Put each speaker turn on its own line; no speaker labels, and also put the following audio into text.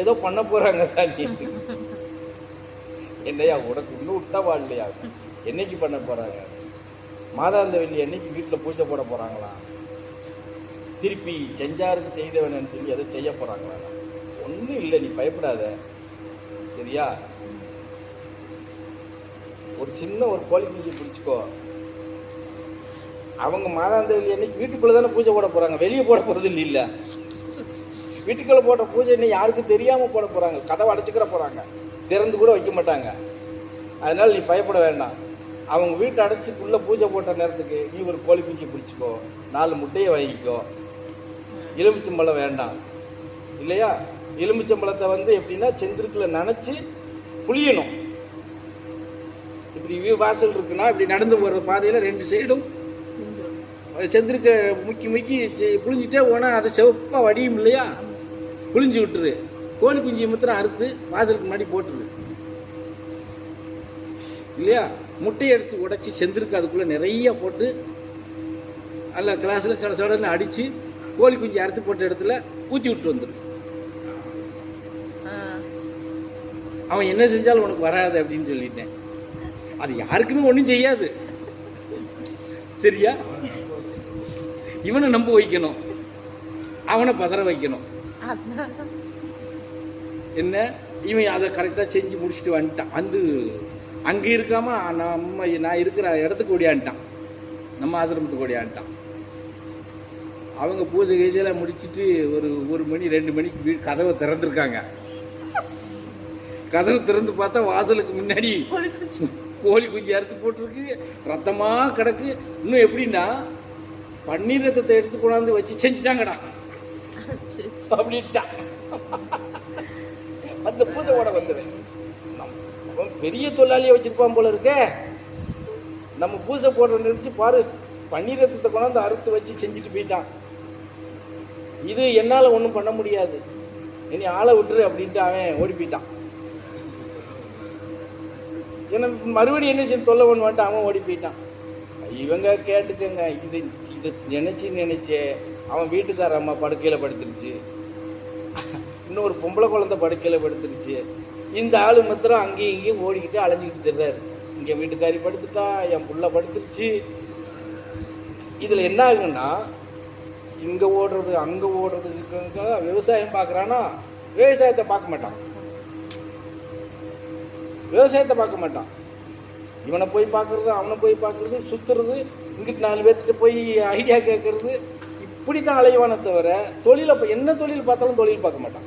ஏதோ பண்ண போறாங்க சாமி. என்னையா உனக்கு இன்னும் விட்டவா இல்லையா என்னைக்கு பண்ண போகிறாங்க மாதாந்த வெள்ளி என்னைக்கு வீட்டில் பூஜை போட போறாங்களா? திருப்பி செஞ்சாருக்கு செய்தவனு சொல்லி எதை செய்ய போறாங்களா? ஒன்றும் இல்லை நீ பயப்படாத. சரியா? ஒரு சின்ன ஒரு கோழி குஞ்சு பிடிச்சிக்கோ. அவங்க மாதாந்த வெள்ளி அன்னைக்கு வீட்டுக்குள்ளே தானே பூஜை போட போகிறாங்க வெளியே போட போகிறது இல்லை. வீட்டுக்குள்ளே போட்ட பூஜை இன்னும் யாருக்கும் தெரியாமல் போட போகிறாங்க கதவை அடைச்சிக்கிற போகிறாங்க திறந்து கூட வைக்க மாட்டாங்க. அதனால் நீ பயப்பட வேண்டாம். அவங்க வீட்டை அடைச்சிக்குள்ளே பூஜை போட்ட நேரத்துக்கு நீ ஒரு கோழி குஞ்சு பிடிச்சிக்கோ. நாலு முட்டையை வாங்கிக்கோ. எலுமிச்சம்பழம் வேண்டாம். இல்லையா? எலுமிச்சம்பழத்தை வந்து எப்படின்னா செந்திருக்குள்ள நனைச்சி புளியணும் இப்படி வாசல் இருக்குன்னா இப்படி நடந்து போகிற பாதையில் ரெண்டு சைடும் செந்திருக்க முக்கி முக்கி புழிஞ்சிட்டே போனால் அது செவப்பாக வடியும் இல்லையா? புளிஞ்சு விட்டுரு. கோழி குஞ்சு மாத்திரம் அறுத்து வாசலுக்கு முன்னாடி போட்டுரு. இல்லையா? முட்டையை எடுத்து உடைச்சி செந்திருக்கு. அதுக்குள்ளே நிறைய போட்டு அல்ல கிளாஸில் சட சடன்னு அடித்து கோழி குஞ்சு அறுத்து போட்ட இடத்துல ஊற்றி விட்டு
வந்துடும்
அவன் என்ன செஞ்சாலும் உனக்கு வராது அப்படின்னு சொல்லிட்டேன். அது யாருக்குமே ஒன்றும் செய்யாது. சரியா? இவனை நம்ப வைக்கணும். அவனை பதற வைக்கணும். என்ன? இவன் அதை கரெக்டாக செஞ்சு முடிச்சுட்டு வந்துட்டான். வந்து அங்கே இருக்காம நம்ம நான் இருக்கிற இடத்துக்கு ஓடியான்ட்டான் நம்ம ஆசிரமத்துக்கு ஓடியான்ட்டான் அவங்க பூஜை கீஜையெல்லாம் முடிச்சிட்டு ஒரு ஒரு மணி ரெண்டு மணிக்கு வீடு கதவை திறந்துருக்காங்க. கதவு திறந்து பார்த்தா வாசலுக்கு முன்னாடி.
கோழி குஞ்சு.
அறுத்து போட்டிருக்கு. ரத்தமாக கிடக்கு. இன்னும் எப்படின்னா பன்னீர் ரத்தத்தை எடுத்து கொண்டாந்து வச்சு செஞ்சுட்டாங்கடா.
சரி.
அப்படின்ட்டான் அந்த பூஜை ஓட வந்தவன் பெரிய தொழிலாளியை வச்சிருப்பான் போல இருக்க. நம்ம பூஜை போடுற நினைச்சு பாரு பன்னீரத்தை ரத்தத்தை கொண்டாந்து அறுத்து வச்சு செஞ்சுட்டு போயிட்டான். இது என்னால் ஒன்றும் பண்ண முடியாது. இனி ஆளை விட்டுரு அப்படின்ட்டு அவன் ஓடி போயிட்டான். ஏன்னா மறுபடியும் என்ன செய்ய தொல்லை பண்ணுவான்ட்டு அவன் ஓடி போயிட்டான். இவங்க கேட்டுக்கங்க இது இது நினச்சி நினச்சேன் அவன் வீட்டுக்கார அம்மா படுக்கையில் படுத்துருச்சு. இன்னொரு பொம்பளை குழந்தை படுக்கையில் படுத்துருச்சு. இந்த ஆளு மாத்திரம் அங்கேயும் இங்கேயும் ஓடிக்கிட்டு அலைஞ்சிக்கிட்டு திர்றாரு. இங்கே வீட்டுக்காரி படுத்துட்டா என் புள்ள படுத்துருச்சு. இதில் என்ன ஆகுன்னா இங்கே ஓடுறது அங்கே ஓடுறதுக்காக விவசாயம் பார்க்குறான்னா விவசாயத்தை பார்க்க மாட்டான். விவசாயத்தை பார்க்க மாட்டான். இவனை போய் பார்க்குறது அவனை போய் பார்க்குறது சுற்றுறது இங்கிட்டு நாலு பேர்த்துட்டு போய் ஐடியா கேட்குறது இப்படி தான் அலைவானே தவிர தொழிலை இப்போ என்ன தொழில் பார்த்தாலும் தொழில் பார்க்க மாட்டான்.